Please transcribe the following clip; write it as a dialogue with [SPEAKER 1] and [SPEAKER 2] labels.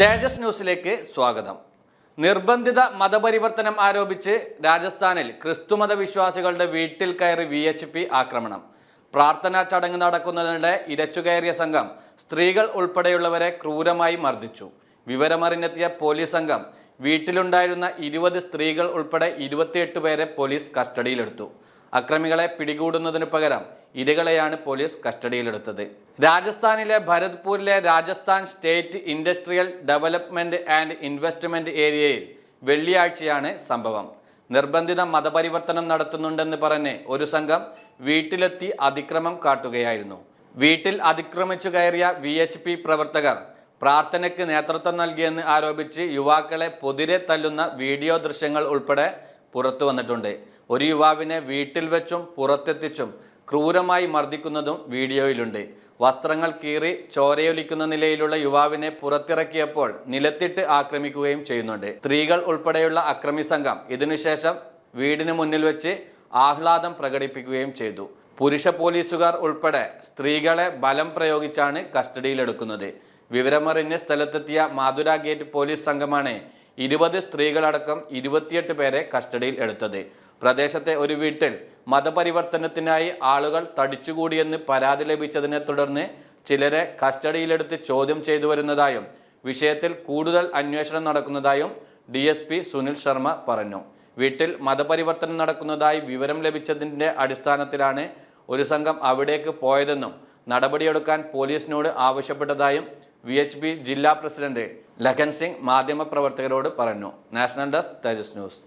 [SPEAKER 1] തേജസ് ന്യൂസിലേക്ക് സ്വാഗതം. നിർബന്ധിത മതപരിവർത്തനം ആരോപിച്ച് രാജസ്ഥാനിൽ ക്രിസ്തുമത വിശ്വാസികളുടെ വീട്ടിൽ കയറി വി എച്ച് പി ആക്രമണം. പ്രാർത്ഥനാ ചടങ്ങ് നടക്കുന്നതിനിടെ ഇരച്ചുകയറിയ സംഘം സ്ത്രീകൾ ഉൾപ്പെടെയുള്ളവരെ ക്രൂരമായി മർദ്ദിച്ചു. വിവരമറിഞ്ഞെത്തിയ പോലീസ് സംഘം വീട്ടിലുണ്ടായിരുന്ന ഇരുപത് സ്ത്രീകൾ ഉൾപ്പെടെ ഇരുപത്തിയെട്ട് പേരെ പോലീസ് കസ്റ്റഡിയിലെടുത്തു. അക്രമികളെ പിടികൂടുന്നതിനു പകരം ഇരകളെയാണ് പോലീസ് കസ്റ്റഡിയിലെടുത്തത്. രാജസ്ഥാനിലെ ഭരത്പൂരിലെ Rajasthan state industrial development and investment ഏരിയയിൽ വെള്ളിയാഴ്ചയാണ് സംഭവം. നിർബന്ധിത മതപരിവർത്തനം നടത്തുന്നുണ്ടെന്ന് പറഞ്ഞ് ഒരു സംഘം വീട്ടിലെത്തി അതിക്രമം കാട്ടുകയായിരുന്നു. വീട്ടിൽ അതിക്രമിച്ചു കയറിയ വി പ്രവർത്തകർ പ്രാർത്ഥനയ്ക്ക് നേതൃത്വം നൽകിയെന്ന് ആരോപിച്ച് യുവാക്കളെ പൊതിരെ തല്ലുന്ന വീഡിയോ ദൃശ്യങ്ങൾ ഉൾപ്പെടെ പുറത്തു വന്നിട്ടുണ്ട്. ഒരു യുവാവിനെ വീട്ടിൽ വെച്ചും പുറത്തെത്തിച്ചും ക്രൂരമായി മർദ്ദിക്കുന്നതും വീഡിയോയിലുണ്ട്. വസ്ത്രങ്ങൾ കീറി ചോരയൊലിക്കുന്ന നിലയിലുള്ള യുവാവിനെ പുറത്തിറക്കിയപ്പോൾ നിലത്തിട്ട് ആക്രമിക്കുകയും ചെയ്യുന്നുണ്ട്. സ്ത്രീകൾ ഉൾപ്പെടെയുള്ള അക്രമി സംഘം ഇതിനുശേഷം വീടിന് മുന്നിൽ വെച്ച് ആഹ്ലാദം പ്രകടിപ്പിക്കുകയും ചെയ്തു. പുരുഷ പോലീസുകാർ ഉൾപ്പെടെ സ്ത്രീകളെ ബലം പ്രയോഗിച്ചാണ് കസ്റ്റഡിയിലെടുക്കുന്നത്. വിവരമറിഞ്ഞ് സ്ഥലത്തെത്തിയ മാതുര ഗേറ്റ് പോലീസ് സംഘമാണ് ഇരുപത് സ്ത്രീകളടക്കം ഇരുപത്തിയെട്ട് പേരെ കസ്റ്റഡിയിൽ എടുത്തത്. പ്രദേശത്തെ ഒരു വീട്ടിൽ മതപരിവർത്തനത്തിനായി ആളുകൾ തടിച്ചുകൂടിയെന്ന് പരാതി ലഭിച്ചതിനെ തുടർന്ന് ചിലരെ കസ്റ്റഡിയിലെടുത്ത് ചോദ്യം ചെയ്തു വരുന്നതായും വിഷയത്തിൽ കൂടുതൽ അന്വേഷണം നടക്കുന്നതായും ഡി സുനിൽ ശർമ്മ പറഞ്ഞു. വീട്ടിൽ മതപരിവർത്തനം നടക്കുന്നതായി വിവരം ലഭിച്ചതിന്റെ അടിസ്ഥാനത്തിലാണ് ഒരു സംഘം അവിടേക്ക് പോയതെന്നും നടപടിയെടുക്കാൻ പോലീസിനോട് ആവശ്യപ്പെട്ടതായും വി എച്ച് പി ജില്ലാ പ്രസിഡന്റ് ലഖൻ സിംഗ് മാധ്യമപ്രവർത്തകരോട് പറഞ്ഞു. National desk Tejas news.